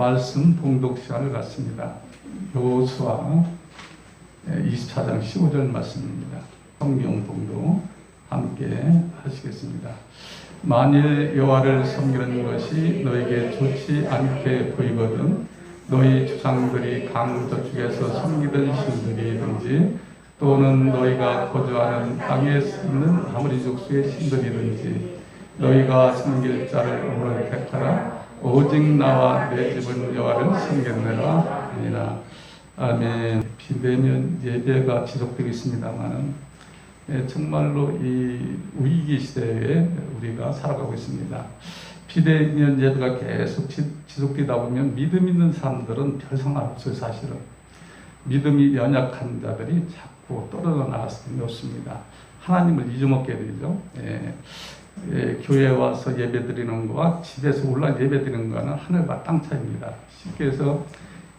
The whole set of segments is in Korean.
말씀 봉독 시간을 갖습니다. 여호수아 24장 15절 말씀입니다. 성경 봉독 함께 하시겠습니다. 만일 여호와를 섬기는 것이 너에게 좋지 않게 보이거든 너희 조상들이 강 저쪽에서 섬기던 신들이든지 또는 너희가 거주하는 땅에 있는 아무리 족수의 신들이든지 너희가 섬길 자를 오늘 택하라 오직 나와 내 집은 여호와를 섬겼느라 아니라 아멘 비대면 예배가 지속되고 있습니다만은 예, 정말로 이 위기 시대에 우리가 살아가고 있습니다. 비대면 예배가 계속 지, 지속되다 보면 믿음 있는 사람들은 별 상관 없어요 사실은 믿음이 연약한 자들이 자꾸 떨어져 나갈 수밖에 없습니다. 하나님을 잊어먹게 되죠. 예, 예, 교회에 와서 예배 드리는 거와 집에서 온라인 예배 드리는 거는 하늘과 땅 차이입니다. 쉽게 해서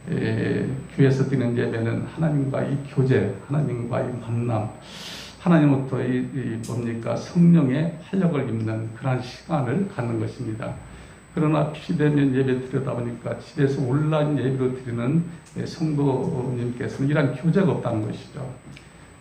예, 교회에서 드리는 예배는 하나님과의 교제, 하나님과의 만남, 하나님부터 이, 이 뭡니까 성령의 활력을 입는 그러한 시간을 갖는 것입니다. 그러나 비대면 예배 드리다 보니까 집에서 온라인 예배로 드리는 성도님께서는 이러한 교제가 없다는 것이죠.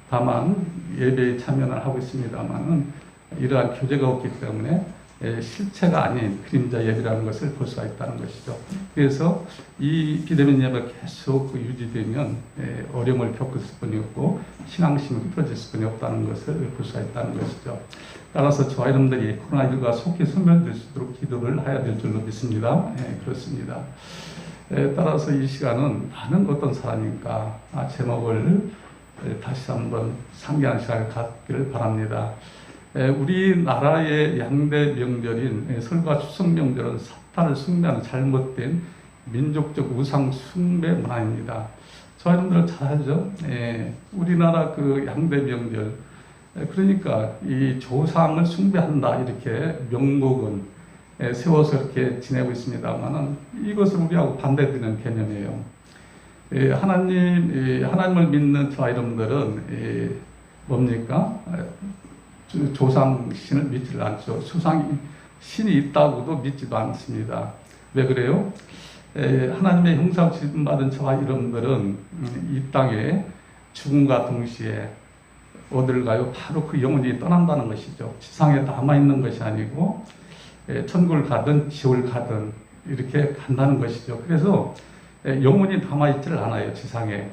다만 예배에 참여는 하고 있습니다만은 이러한 교제가 없기 때문에 예, 실체가 아닌 그림자 예배라는 것을 볼 수가 있다는 것이죠. 그래서 이 비대면 예배가 계속 유지되면 예, 어려움을 겪을 수뿐이 없고 신앙심이 흐트러질 수뿐이 없다는 것을 볼 수가 있다는 것이죠. 따라서 저와 여러분들이 코로나19가 속히 소멸될 수 있도록 기도를 해야 될 줄로 믿습니다. 예, 그렇습니다. 예, 따라서 이 시간은 나는 어떤 사람인가 아, 제목을 예, 다시 한번 상기하는 시간을 갖기를 바랍니다. 예, 우리나라의 양대 명절인 예, 설과 추석 명절은 사탄을 숭배하는 잘못된 민족적 우상 숭배 문화입니다. 저희들 잘 알죠? 예, 우리나라 그 양대 명절 예, 그러니까 이 조상을 숭배한다 이렇게 명목은 예, 세워서 이렇게 지내고 있습니다만은 이것을 우리하고 반대되는 개념이에요. 예, 하나님 예, 하나님을 믿는 저와 여러분들은 예, 뭡니까? 조상 신을 믿지를 않죠. 수상 신이 있다고도 믿지도 않습니다. 왜 그래요? 에, 하나님의 형상 받은 저와 음, 이 땅에 죽음과 동시에 어디를 가요? 바로 그 영혼이 떠난다는 것이죠. 지상에 남아 있는 것이 아니고 에, 천국을 가든 지옥을 가든 이렇게 간다는 것이죠. 그래서 에, 영혼이 남아 있지를 않아요. 지상에.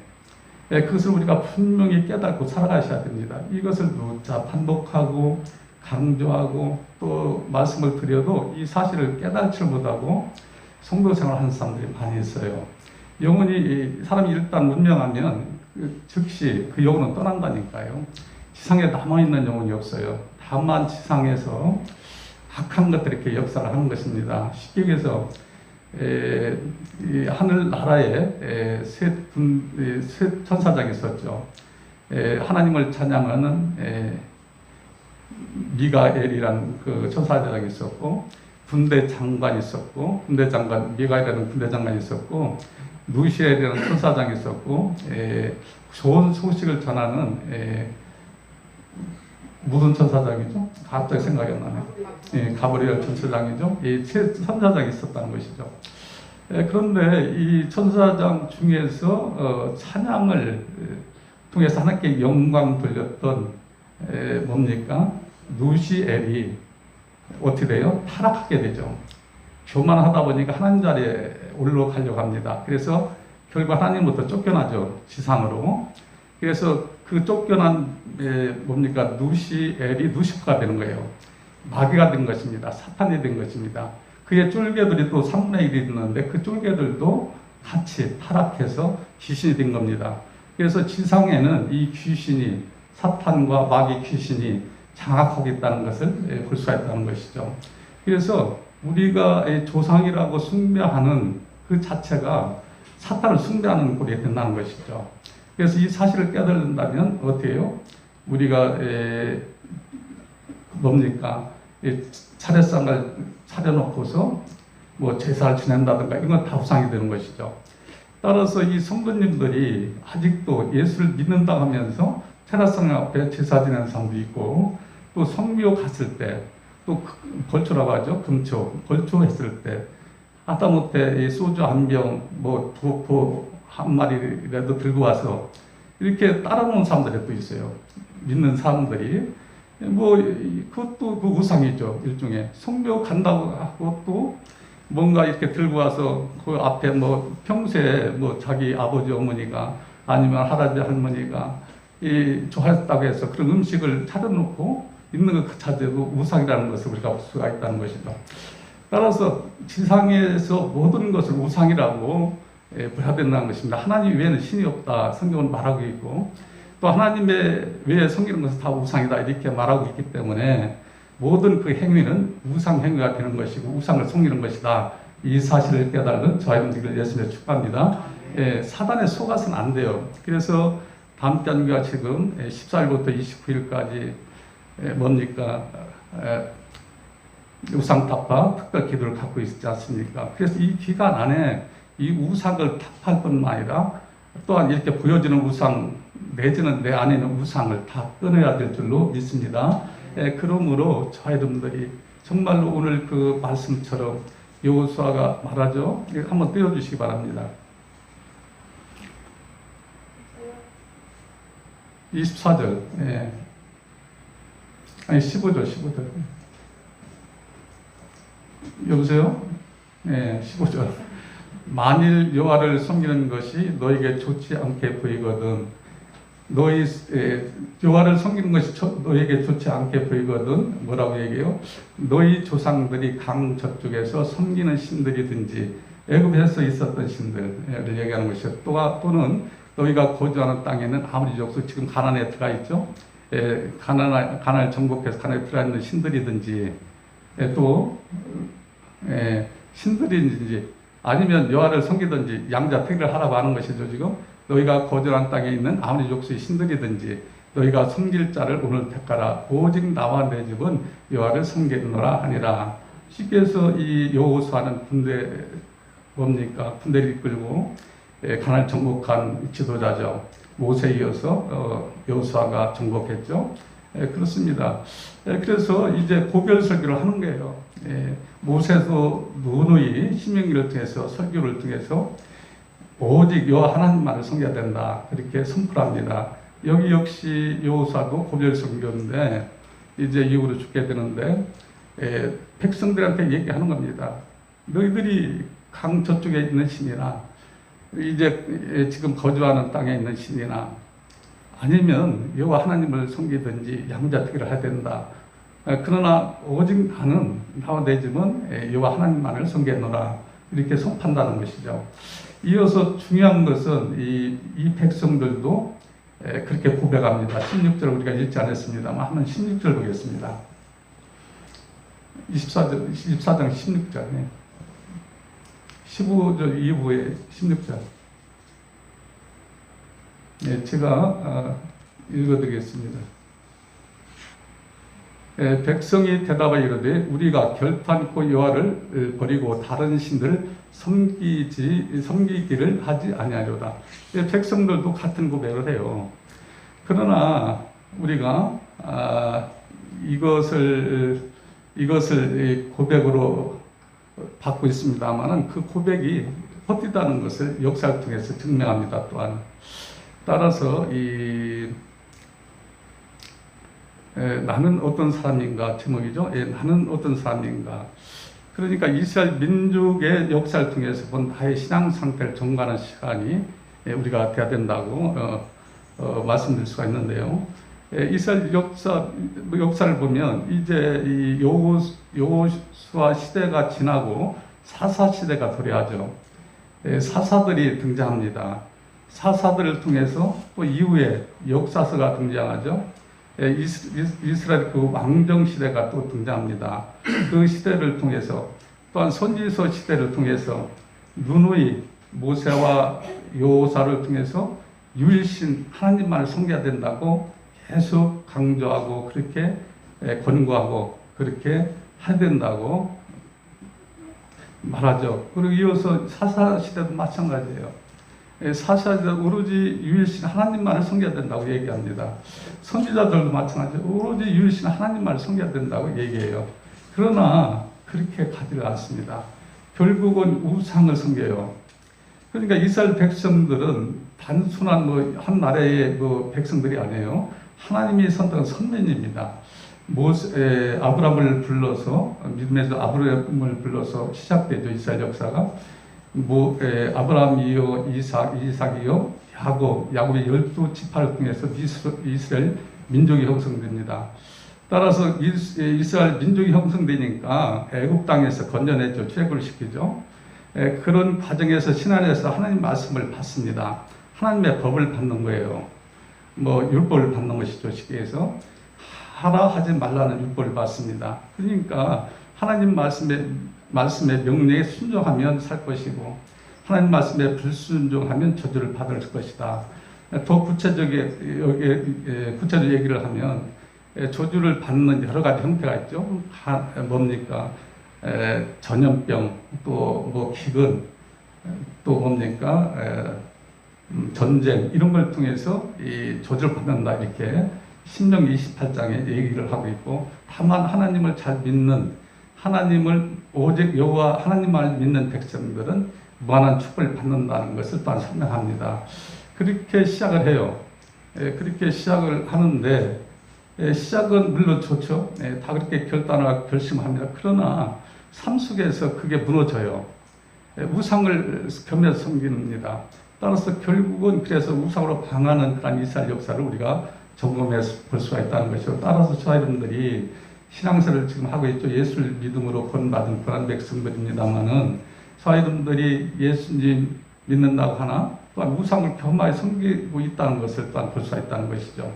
예, 그것을 우리가 분명히 깨닫고 살아가셔야 됩니다. 이것을 누차 반복하고 강조하고 또 말씀을 드려도 이 사실을 깨닫지 못하고 성도 생활하는 사람들이 많이 있어요. 영혼이 사람이 일단 운명하면 그 즉시 그 영혼은 떠난다니까요. 지상에 남아 있는 영혼이 없어요. 다만 지상에서 악한 것들이 이렇게 역사를 하는 것입니다. 쉽게 얘기해서 에, 하늘 나라에 세, 분, 세 천사장이 있었죠. 에, 하나님을 찬양하는 에, 미가엘이라는 그 천사장이 있었고 군대 장관이 있었고 군대 장관 미가엘이라는 군대 장관이 있었고 루시엘이라는 천사장이 있었고 에, 좋은 소식을 전하는 에, 무슨 천사장이죠? 갑자기 생각이 안 나네. 예, 가브리엘 천사장이죠. 이 천사장이 있었다는 것이죠. 예, 그런데 이 천사장 중에서 어, 찬양을 통해서 하나님께 영광 돌렸던 에, 뭡니까? 누시엘이 어떻게 돼요? 타락하게 되죠. 교만하다 보니까 하나님 자리에 올라가려고 합니다. 그래서 결국 하나님부터 쫓겨나죠. 지상으로. 그래서 그 쫓겨난 에, 뭡니까 누시엘이 누시프가 되는 거예요. 마귀가 된 것입니다. 사탄이 된 것입니다. 그의 쫄개들이 또 3분의 1이 있는데 그 쫄개들도 같이 타락해서 귀신이 된 겁니다. 그래서 지상에는 이 귀신이 사탄과 마귀 귀신이 장악하고 있다는 것을 볼 수가 있다는 것이죠. 그래서 우리가 조상이라고 숭배하는 그 자체가 사탄을 숭배하는 꼴이 된다는 것이죠. 그래서 이 사실을 깨달는다면 어떻게 해요? 우리가 에, 뭡니까? 차례상을 차려놓고서 뭐 제사를 지낸다든가 이건 다 후상이 되는 것이죠. 따라서 이 성도님들이 아직도 예수를 믿는다 하면서 차례상 앞에 제사 지내는 사람도 있고 또 성묘 갔을 때또 벌초라고 하죠. 금초, 벌초 했을 때 하다못해 이 소주 한 병, 뭐 부포 한 마리라도 들고 와서 이렇게 따라놓은 사람들이 또 있어요. 믿는 사람들이 뭐 이- 그것도 그 우상이죠 일종의 성묘 간다고 하고 또 뭔가 이렇게 들고 와서 그 앞에 뭐 평소에 뭐 자기 아버지 어머니가 아니면 할아버지 할머니가 이 좋아했다고 해서 그런 음식을 차려놓고 있는 것 자체도 우상이라는 것을 우리가 볼 수가 있다는 것이죠. 따라서 지상에서 모든 것을 우상이라고 예, 봐야 된다는 것입니다. 하나님 외에는 신이 없다. 성경은 말하고 있고 또 하나님의 외에 섬기는 것은 다 우상이다. 이렇게 말하고 있기 때문에 모든 그 행위는 우상 행위가 되는 것이고 우상을 섬기는 것이다. 이 사실을 깨달은 저와 여러분들 예수님의 축복합니다. 예, 사단에 속아서는 안 돼요. 그래서 다음 주 우리가 지금 14일부터 29일까지 뭡니까 에, 우상타파 특별 기도를 갖고 있지 않습니까? 그래서 이 기간 안에 이 우상을 타파할 뿐만 아니라 또한 이렇게 보여지는 우상 내지는 내 안에 있는 우상을 다 끊어야 될 줄로 믿습니다. 예, 그러므로 저 여러분들이 정말로 오늘 그 말씀처럼 여호수아가 말하죠. 한번 띄워주시기 바랍니다. 24절. 예. 아니 15절, 15절. 여보세요? 네, 15절. 만일 여호와를 섬기는 것이 너에게 좋지 않게 보이거든 너희 에, 여호와를 섬기는 것이 저- 너에게 좋지 않게 보이거든 뭐라고 얘기해요? 너희 조상들이 강 저쪽에서 섬기는 신들이든지 애굽에서 있었던 신들을 얘기하는 것이요. 또 또는 너희가 거주하는 땅에는 아무리 족속 지금 가나안에 들어가 있죠. 에, 가나안 가나안 정복해서 가나안에 들어가 있는 신들이든지 에, 또 에, 신들이든지 아니면 여호와를 섬기든지 양자 택을 하라고 하는 것이죠 지금? 너희가 거절한 땅에 있는 아무리 족수의 신들이든지 너희가 섬길 자를 오늘 택하라. 오직 나와 내 집은 여호와를 섬기노라 하니라. 쉽게 해서 이 여호수아는 군대 뭡니까? 군대를 이끌고 예, 가나안 정복한 지도자죠. 모세에 이어서 어, 여호수아가 정복했죠. 예, 그렇습니다. 예, 그래서 이제 고별 설교를 하는 거예요. 예, 모세도 누누이 신명기를 통해서 설교를 통해서 오직 여호와 하나님만을 섬겨야 된다 그렇게 선포합니다. 여기 역시 여호사도 고별 선교인데 이제 이후로 죽게 되는데 에, 백성들한테 얘기하는 겁니다. 너희들이 강 저쪽에 있는 신이나 이제 에, 지금 거주하는 땅에 있는 신이나 아니면 여호와 하나님을 섬기든지 양자택일을 해야 된다. 에, 그러나 오직 나는 나와 내 집은 에, 여호와 하나님만을 섬기노라 이렇게 선포한다는 것이죠. 이어서 중요한 것은 이, 이 백성들도 에, 그렇게 고백합니다. 16절 우리가 읽지 않았습니다만 한번 16절 보겠습니다. 24절, 24장 16절. 15절 이후에 16절. 네, 제가 어, 읽어드리겠습니다. 에, 백성이 대답하여 이르되 우리가 결탄코 여호와를 버리고 다른 신들을 섬기지 섬기기를 하지 아니하려다. 예, 백성들도 같은 고백을 해요. 그러나 우리가 아, 이것을 이것을 고백으로 받고 있습니다만은 그 고백이 헛디다는 것을 역사를 통해서 증명합니다. 또한 따라서 이 에, 나는 어떤 사람인가 제목이죠. 예, 나는 어떤 사람인가. 그러니까 이스라엘 민족의 역사를 통해서 본 나의 신앙 상태를 점검하는 시간이 예, 우리가 돼야 된다고 어, 어, 말씀드릴 수가 있는데요. 예, 이스라엘 역사 역사를 보면 이제 이 요, 요수아 시대가 지나고 사사 시대가 도래하죠. 예, 사사들이 등장합니다. 사사들을 통해서 또 이후에 역사서가 등장하죠. 예, 이스, 이스 라엘 그 왕정 시대가 또 등장합니다. 그 시대를 통해서 또한 선지서 시대를 통해서 누누이 모세와 요사를 통해서 유일신 하나님만을 섬겨야 된다고 계속 강조하고 그렇게 예, 권고하고 그렇게 해야 된다고 말하죠. 그리고 이어서 사사 시대도 마찬가지예요. 예, 사사들 오로지 유일신 하나님만을 섬겨야 된다고 얘기합니다. 선지자들도 마찬가지로 오로지 유일신 하나님만을 섬겨야 된다고 얘기해요. 그러나 그렇게 가지를 않습니다. 결국은 우상을 섬겨요. 그러니까 이스라엘 백성들은 단순한 뭐 한 나라의 뭐 백성들이 아니에요. 하나님이 선택한 선민입니다. 모세, 에, 아브라함을 불러서 믿음에서 아브라함을 불러서 시작되죠 이스라엘 역사가 뭐 에, 아브라함이요 이삭 이삭이요 야곱 야곱의 열두 지파를 통해서 이스- 이스라엘 민족이 형성됩니다. 따라서 이스- 이스라엘 민족이 형성되니까 애굽 땅에서 건져내죠 출애굽을 시키죠. 에, 그런 과정에서 신안에서 하나님 말씀을 받습니다. 하나님의 법을 받는 거예요. 뭐 율법을 받는 것이죠 해서 하라 하지 말라는 율법을 받습니다. 그러니까 하나님 말씀에 말씀의 명령에 순종하면 살 것이고 하나님 말씀에 불순종하면 저주를 받을 것이다. 더 구체적인 구체적 얘기를 하면 에, 저주를 받는 여러 가지 형태가 있죠. 가- 뭡니까? 에, 전염병, 또 뭐 기근, 또 뭡니까? 에, 음, 전쟁 이런 걸 통해서 이 저주를 받는다 이렇게 신명 28장에 얘기를 하고 있고 다만 하나님을 잘 믿는 하나님을 오직 여호와 하나님만 믿는 백성들은 무한한 축복을 받는다는 것을 또한 설명합니다. 그렇게 시작을 해요. 예, 그렇게 시작을 하는데 예, 시작은 물론 좋죠. 예, 다 그렇게 결단하고 결심합니다. 그러나 삶 속에서 그게 무너져요. 예, 우상을 겸해 섬깁니다. 따라서 결국은 그래서 우상으로 방하는 그런 이스라엘 역사를 우리가 점검해 볼 수가 있다는 것이죠. 따라서 저와 여러분들이 신앙생활을 지금 하고 있죠. 예수를 믿음으로 본받은 그런 백성들입니다만은 여러분들이 예수님 믿는다고 하나 또한 우상을 겸하여 섬기고 있다는 것을 또한 볼 수가 있다는 것이죠.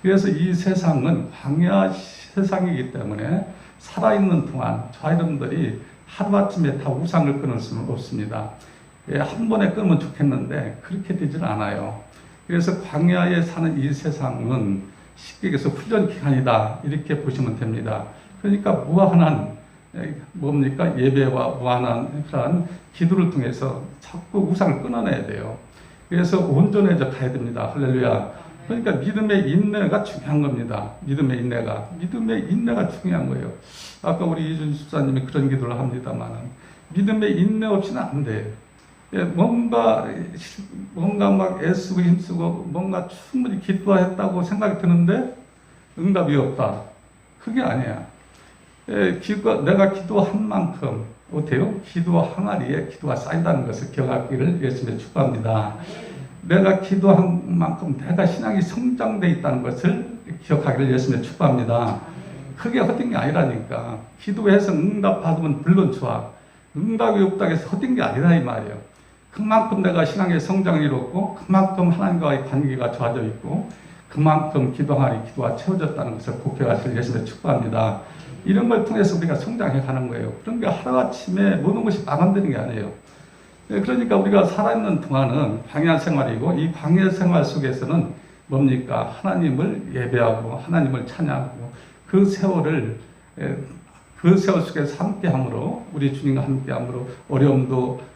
그래서 이 세상은 광야 세상이기 때문에 살아있는 동안 여러분들이 하루아침에 다 우상을 끊을 수는 없습니다. 예, 한 번에 끊으면 좋겠는데 그렇게 되질 않아요. 그래서 광야에 사는 이 세상은 쉽게 얘기해서 훈련 기간이다 이렇게 보시면 됩니다. 그러니까 무한한 에, 뭡니까 예배와 무한한 그런 기도를 통해서 자꾸 우상을 끊어내야 돼요. 그래서 온전해져 가야 됩니다. 할렐루야. 그러니까 믿음의 인내가 중요한 겁니다. 믿음의 인내가 믿음의 인내가 중요한 거예요. 아까 우리 이준 집사님이 그런 기도를 합니다만은 믿음의 인내 없이는 안 돼요. 예, 뭔가 뭔가 막 애쓰고 힘쓰고 뭔가 충분히 기도했다고 생각이 드는데 응답이 없다. 그게 아니야. 예, 기도, 내가 기도한 만큼 어때요? 기도 항아리에 기도가 쌓인다는 것을 기억하기를 예수님의 축복합니다. 내가 기도한 만큼 내가 신앙이 성장돼 있다는 것을 기억하기를 예수님의 축복합니다. 그게 헛된 게 아니라니까. 기도해서 응답 받으면 물론 좋아. 응답이 없다고 해서 헛된 게 아니라 이 말이에요. 그만큼 내가 신앙의 성장이 이뤘고 그만큼 하나님과의 관계가 좋아져 있고 그만큼 기도하니 기도가 채워졌다는 것을 고백하실 예수님의 축복합니다. 이런 걸 통해서 우리가 성장해 가는 거예요. 그런 게 하루아침에 모든 것이 마감되는 게 아니에요. 예, 그러니까 우리가 살아있는 동안은 광야 생활이고 이 광야 생활 속에서는 뭡니까? 하나님을 예배하고 하나님을 찬양하고 그 세월을 예, 그 세월 속에서 함께함으로 우리 주님과 함께함으로 어려움도 예,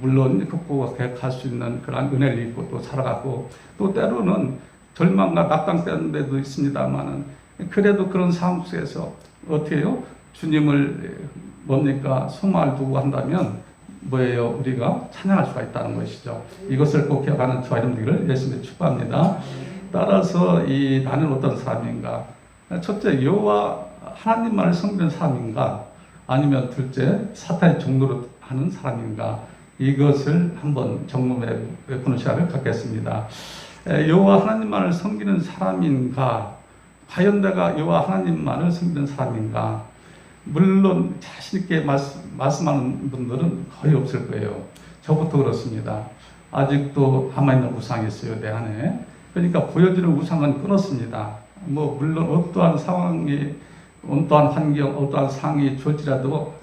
물론 극복해 갈 수 있는 그런 은혜를 입고 또 살아가고 또 때로는 절망과 낙담되는 데도 있습니다만은 그래도 그런 상황 속에서 어떻게 해요? 주님을 예, 뭡니까? 소망을 두고 한다면 뭐예요? 우리가 찬양할 수가 있다는 것이죠. 이것을 꼭 기억하는 저와 여러분들을 예수님의 축복합니다. 따라서 이 나는 어떤 사람인가? 첫째 여호와 하나님만을 섬기는 사람인가? 아니면 둘째 사탄의 종로로 하는 사람인가? 이것을 한번 점검해 보는 시간을 갖겠습니다. 에, 여호와 하나님만을 섬기는 사람인가? 과연 내가 여호와 하나님만을 섬기는 사람인가? 물론 자신 있게 말씀, 말씀하는 분들은 거의 없을 거예요. 저부터 그렇습니다. 아직도 남아있는 우상이 있어요, 내 안에. 그러니까 보여지는 우상은 끊었습니다. 뭐, 물론 어떠한 상황이, 어떠한 환경, 어떠한 상황이 주어지라도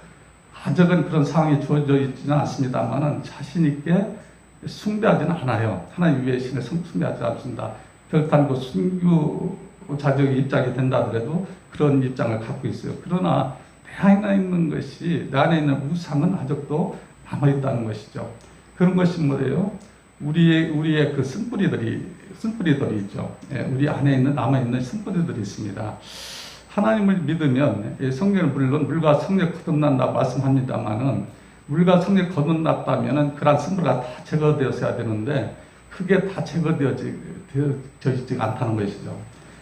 아적은 그런 상황이 주어져 있지는 않습니다만은 자신 있게 숭배하지는 않아요. 하나님 위에 신을 숭배하지 않습니다. 결단고 순교 자적의 입장이 된다 하더라도 그런 입장을 갖고 있어요. 그러나 내 안에 있는 것이 내 안에 있는 우상은 아직도 남아 있다는 것이죠. 그런 것이 뭐예요? 우리의 우리의 그 쓴뿌리들이 쓴뿌리들이 있죠. 예, 우리 안에 있는 남아 있는 쓴뿌리들이 있습니다. 하나님을 믿으면 예, 성경은 물론 물과 성령 거듭난다 말씀합니다만은 물과 성령이 거듭났다면은 그러한 쓴뿌리가 다 제거되었어야 되는데 그게 다 제거되어지 되어지지 않다는 것이죠.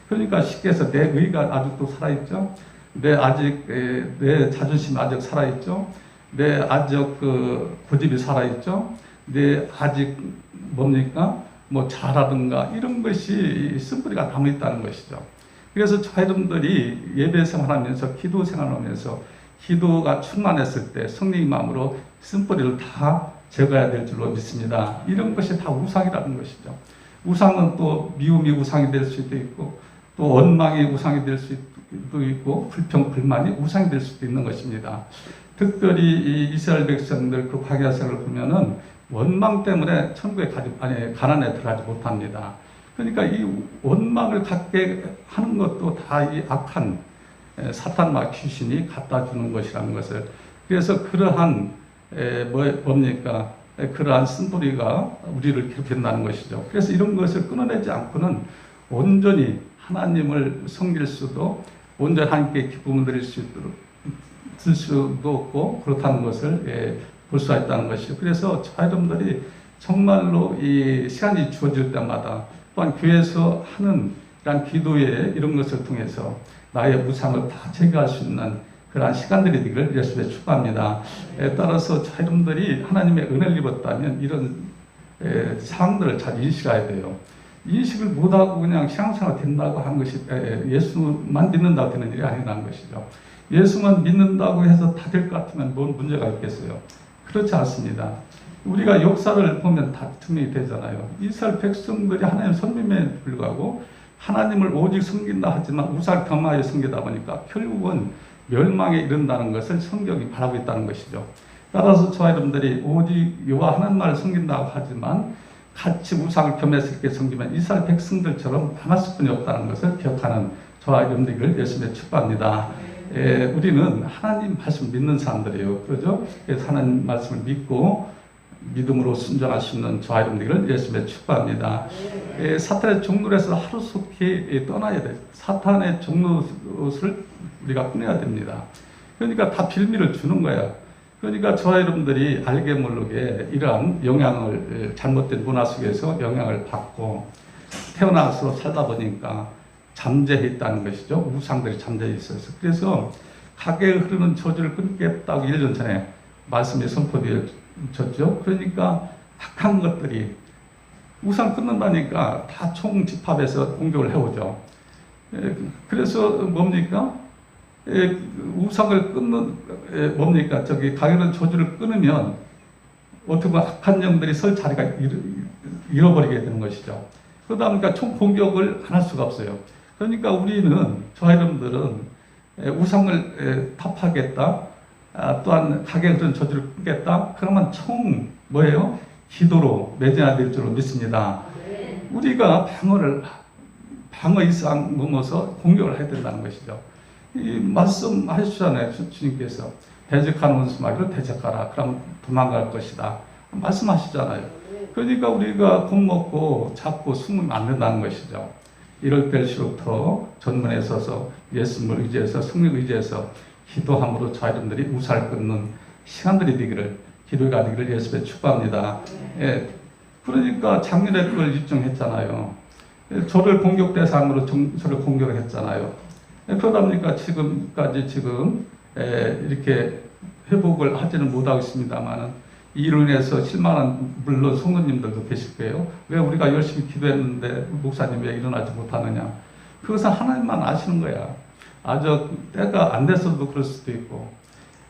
그러니까 쉽게 해서 내 의가 아직도 살아있죠. 내 아직 에, 내 자존심 아직 살아있죠. 내 아직 그 고집이 살아있죠. 내 아직 뭡니까 뭐 잘하든가 이런 것이 쓴뿌리가 담아 있다는 것이죠. 그래서 저 여러분들이 예배 생활하면서 기도 생활하면서 기도가 충만했을 때 성령의 마음으로 쓴뿌리를 다 제거해야 될 줄로 믿습니다. 이런 것이 다 우상이라는 것이죠. 우상은 또 미움이 우상이 될 수도 있고 또 원망이 우상이 될 수도 있고 불평 불만이 우상이 될 수도 있는 것입니다. 특별히 이 이스라엘 백성들 그 생을 보면은 원망 때문에 천국에 가지 아니 가난에 들어가지 못합니다. 그러니까 이 원망을 갖게 하는 것도 다 이 악한 에, 사탄과 귀신이 갖다 주는 것이라는 것을 그래서 그러한 에, 뭐, 뭡니까 에, 그러한 쓴뿌리가 우리를 괴롭힌다는 것이죠. 그래서 이런 것을 끊어내지 않고는 온전히 하나님을 섬길 수도 온전히 하나님께 기쁨을 드릴 수 있도록 들 수도 없고 그렇다는 것을 예, 볼 수가 있다는 것이죠. 그래서 저 여러분들이 정말로 이 시간이 주어질 때마다 또한 교회에서 하는 이런 기도에 이런 것을 통해서 나의 우상을 다 제거할 수 있는 그러한 시간들이 되기를 예수에 축복합니다. 에 따라서 저 여러분들이 하나님의 은혜를 입었다면 이런 에, 상황들을 잘 인식해야 돼요. 인식을 못하고 그냥 신앙생활 된다고 한 것이 에, 예수만 믿는다고 되는 일이 아니라는 것이죠. 예수만 믿는다고 해서 다 될 것 같으면 뭔 문제가 있겠어요? 그렇지 않습니다. 우리가 역사를 보면 다 증명이 되잖아요. 이스라엘 백성들이 하나님 선임에 불구하고 하나님을 오직 섬긴다 하지만 우상 겸하여 섬기다 보니까 결국은 멸망에 이른다는 것을 성경이 바라고 있다는 것이죠. 따라서 저 여러분들이 오직 여호와 하나님만을 섬긴다고 하지만 같이 우상을 겸해서 섬기면 이스라엘 백성들처럼 망할 수뿐이 없다는 것을 기억하는 저와 여러분들을 열심히 축복합니다. 에, 우리는 하나님 말씀 믿는 사람들이에요. 그러죠? 그래서 하나님 말씀을 믿고 믿음으로 있는 저와 여러분들을 예수님의 축복합니다. 에, 사탄의 종로에서 하루속히 떠나야 돼. 사탄의 종로를 우리가 끊어야 됩니다. 그러니까 다 빌미를 주는 거야. 그러니까 저와 여러분들이 알게 모르게 이러한 영향을 잘못된 문화 속에서 영향을 받고 태어나서 살다 보니까 잠재해 있다는 것이죠. 우상들이 잠재해 있어서. 그래서 가게에 흐르는 저주를 끊겠다고 1년 전에 말씀이 선포되어졌죠. 그러니까 악한 것들이 우상 끊는다니까 다 총집합해서 공격을 해오죠. 에, 그래서 뭡니까? 에, 우상을 끊는 에, 뭡니까? 저기 가게는 저주를 끊으면 어떻게 보면 악한 영들이 설 자리가 잃어, 잃어버리게 되는 것이죠. 그러다 보니까 총 공격을 안 할 수가 없어요. 그러니까 우리는 저 여러분들은 에, 우상을 에, 타파하겠다. 아, 또한 그런 저주를 끊겠다. 그러면 총 뭐예요? 기도로 매진해야 될 줄로 믿습니다. 우리가 방어를 방어 이상 넘어서 공격을 해야 된다는 것이죠. 이 말씀하셨잖아요, 주- 주님께서 대적하는 원수 마귀를 대적하라. 그럼 도망갈 것이다. 말씀하시잖아요. 그러니까 우리가 겁먹고 자꾸 숨으면 안 된다는 것이죠. 이럴 때일수록 더 전문에 서서 예수님을 의지해서 성령 의지해서 기도함으로 저희들이 우살 끊는 시간들이 되기를 기도가 되기를 예수에 축복합니다. 예, 그러니까 작년에 그걸 입증했잖아요. 예, 저를 공격 대상으로 정, 저를 공격을 했잖아요. 예, 그러다 보니까 지금까지 지금 예, 이렇게 회복을 하지는 못하고 있습니다만은 이로 인해서 실망한 물론 성도님들도 계실 거예요. 왜 우리가 열심히 기도했는데 목사님 왜 일어나지 못하느냐? 그것은 하나님만 아시는 거야. 아주 때가 안 돼서도 그럴 수도 있고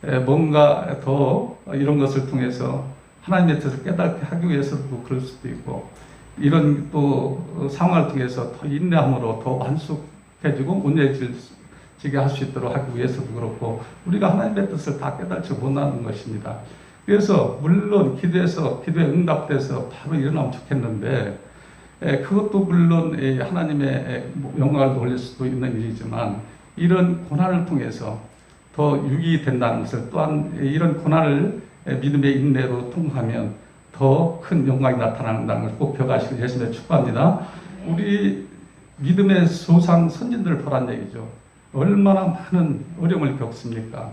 에, 뭔가 더 이런 것을 통해서 하나님의 뜻을 깨닫게 하기 위해서도 그럴 수도 있고 이런 또 상황을 통해서 더 인내함으로 더 완숙해지고 온유해지게 할 수 있도록 하기 위해서도 그렇고 우리가 하나님의 뜻을 다 깨닫지 못하는 것입니다. 그래서 물론 기도해서 기도에 응답돼서 바로 일어나면 좋겠는데 에, 그것도 물론 에, 하나님의 영광을 돌릴 수도 있는 일이지만 이런 고난을 통해서 더 유익이 된다는 것을 또한 이런 고난을 에, 믿음의 인내로 통하면 더 큰 영광이 나타난다는 것을 꼭 기억하시고 예수님의 축복합니다. 우리 믿음의 소상 선진들을 보란 얘기죠. 얼마나 많은 어려움을 겪습니까?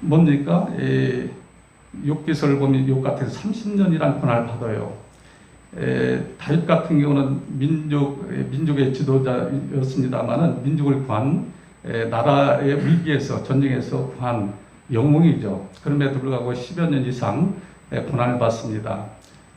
뭡니까? 이 욥기서를 보면 욥 같은 30년이란 권한을 받아요. 에, 다윗 같은 경우는 민족 에, 민족의 지도자였습니다만은 민족을 구한 에, 나라의 위기에서 전쟁에서 구한 영웅이죠. 그럼에도 불구하고 10여 년 이상 에, 고난을 받습니다.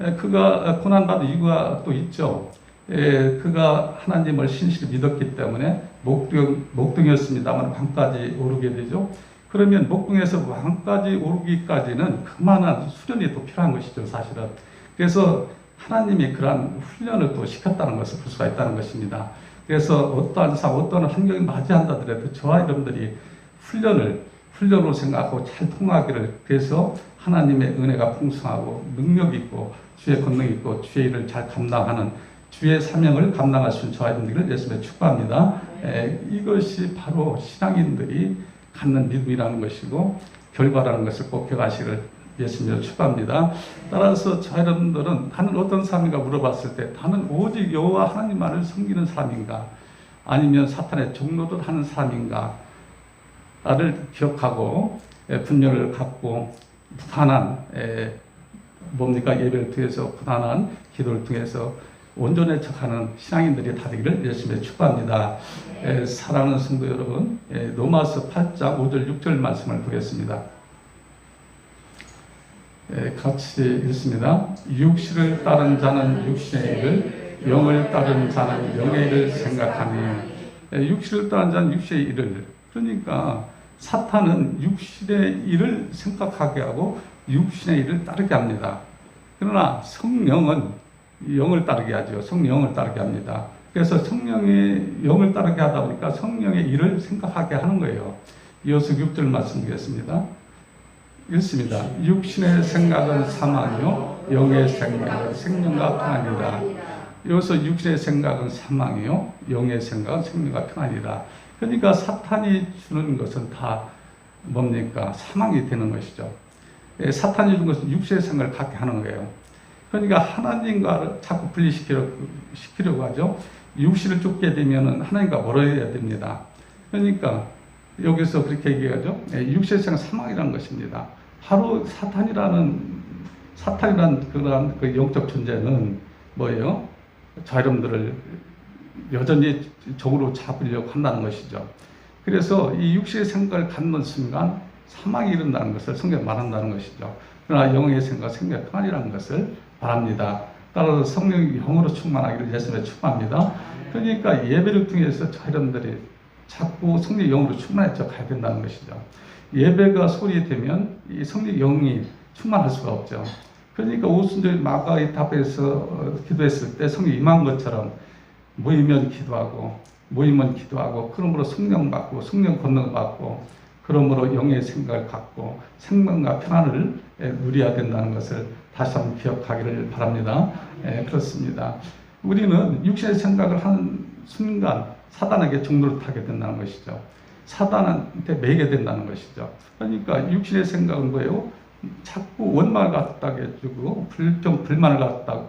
에, 그가 고난 받은 이유가 또 있죠. 에, 그가 하나님을 신실히 믿었기 때문에 목등 목등이었습니다만 방까지 오르게 되죠. 그러면 목동에서 왕까지 오르기까지는 그만한 수련이 또 필요한 것이죠, 사실은. 그래서 하나님이 그러한 훈련을 또 시켰다는 것을 볼 수가 있다는 것입니다. 그래서 어떠한 상, 어떠한 환경이 맞이한다 더라도 저와 여러분들이 훈련을 훈련으로 생각하고 잘 통하기를 그래서 하나님의 은혜가 풍성하고 능력 있고 주의 권능 있고 주의 일을 잘 감당하는 주의 사명을 감당할 수 있는 저와 여러분들을 예수님의 축복합니다. 에, 이것이 바로 신앙인들이 갖는 믿음이라는 것이고 결과라는 것을 꼭 기억하시기를 예수님을 축복합니다. 따라서 저 여러분들은 나는 어떤 사람인가 물어봤을 때 나는 오직 여호와 하나님만을 섬기는 사람인가 아니면 사탄의 종로를 하는 사람인가 나를 기억하고 에, 분열을 갖고 부단한 에, 뭡니까 예배를 통해서 부단한 기도를 통해서 온전한 척하는 신앙인들이 다 되기를 열심히 축복합니다. 에, 사랑하는 성도 여러분, 에, 로마서 8장 5절 6절 말씀을 보겠습니다. 에, 같이 읽습니다. 육신을 따른 자는 육신의 일을, 영을 따른 자는 영의 일을 생각하니 에, 육신을 따른 자는 육신의 일을 그러니까 사탄은 육신의 일을 생각하게 하고 육신의 일을 따르게 합니다. 그러나 성령은 영을 따르게 하죠. 성령을 따르게 합니다. 그래서 성령의 영을 따르게 하다 보니까 성령의 일을 생각하게 하는 거예요. 이어서 6절 말씀드리겠습니다. 읽습니다. 육신의 생각은 사망이요, 영의 생각은 생명과 평안이다. 여기서 육신의 생각은 사망이요, 영의 생각은 생명과 평안이다. 그러니까 사탄이 주는 것은 다 뭡니까? 사망이 되는 것이죠. 예, 사탄이 주는 것은 육신의 생각을 갖게 하는 거예요. 그러니까 하나님과 자꾸 분리시키려고 시키려고 하죠. 육신을 쫓게 되면 하나님과 멀어야 됩니다. 그러니까 여기서 그렇게 얘기하죠. 예, 육신의 생각 사망이라는 것입니다. 바로 사탄이라는 사탄이라는 그런 그 영적 존재는 뭐예요? 저 여러분들을 여전히 종으로 잡으려고 한다는 것이죠. 그래서 이 육신의 생각을 갖는 순간 사망이 일어나는 것을 성경 말한다는 것이죠. 그러나 영의 생각, 생명 평안이라는 것을 바랍니다. 따라서 성령이 영으로 충만하기를 예수님에 축복합니다. 그러니까 예배를 통해서 저 여러분들이 자꾸 성령 영으로 충만해져 가야 된다는 것이죠. 예배가 소리 되면 이 성령 영이 충만할 수가 없죠. 그러니까 오순절 마가의 탑에서 기도했을 때 성령 임한 것처럼 모이면 기도하고 모이면 기도하고 그러므로 성령 받고 성령 권능 받고 그러므로 영의 생각을 갖고 생명과 평안을 누려야 된다는 것을 다시 한번 기억하기를 바랍니다. 예, 그렇습니다. 우리는 육신의 생각을 하는 순간 사단에게 종로를 타게 된다는 것이죠. 사단한테 매게 된다는 것이죠. 그러니까 육신의 생각은 뭐예요? 자꾸 원망을 갖다 주고 불평 불만을 갖다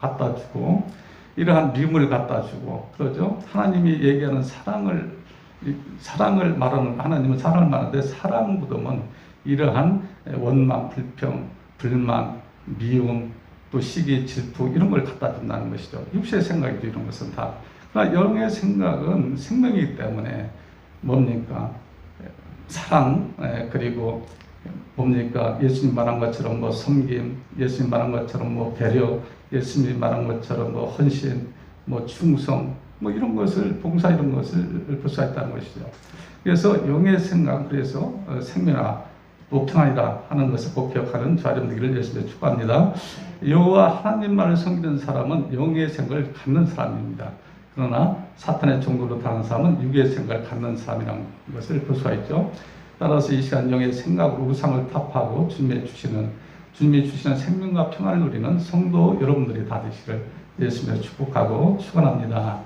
갖다 주고 이러한 미움을 갖다 주고 그러죠. 하나님이 얘기하는 사랑을 사랑을 말하는 하나님은 사랑을 말하는데 사랑 무덤은 이러한 원망, 불평, 불만, 미움, 또 시기, 질투 이런 걸 갖다 준다는 것이죠. 육체의 생각이죠. 이런 것은 다. 그러나 영의 생각은 생명이기 때문에 뭡니까? 사랑 그리고 뭡니까? 예수님 말한 것처럼 뭐 섬김, 예수님 말한 것처럼 뭐 배려, 예수님 말한 것처럼 뭐 헌신, 뭐 충성, 뭐 이런 것을 봉사 이런 것을 있다는 것이죠. 그래서 영의 생각, 그래서 어, 생명아 목평하리라 하는 것을 꼭 기억하는 자녀 되기를 예수님 축복합니다. 여호와 하나님만을 섬기는 사람은 영의 생각을 갖는 사람입니다. 그러나 사탄의 종로로 다는 사람은 육의 생각을 갖는 사람이라는 것을 볼 수가 있죠. 따라서 이 시간 영의 생각으로 우상을 타파하고 주님의 주시는 주님이 주시는 생명과 평안을 누리는 성도 여러분들이 다 되시기를 예수님의 축복하고 축원합니다.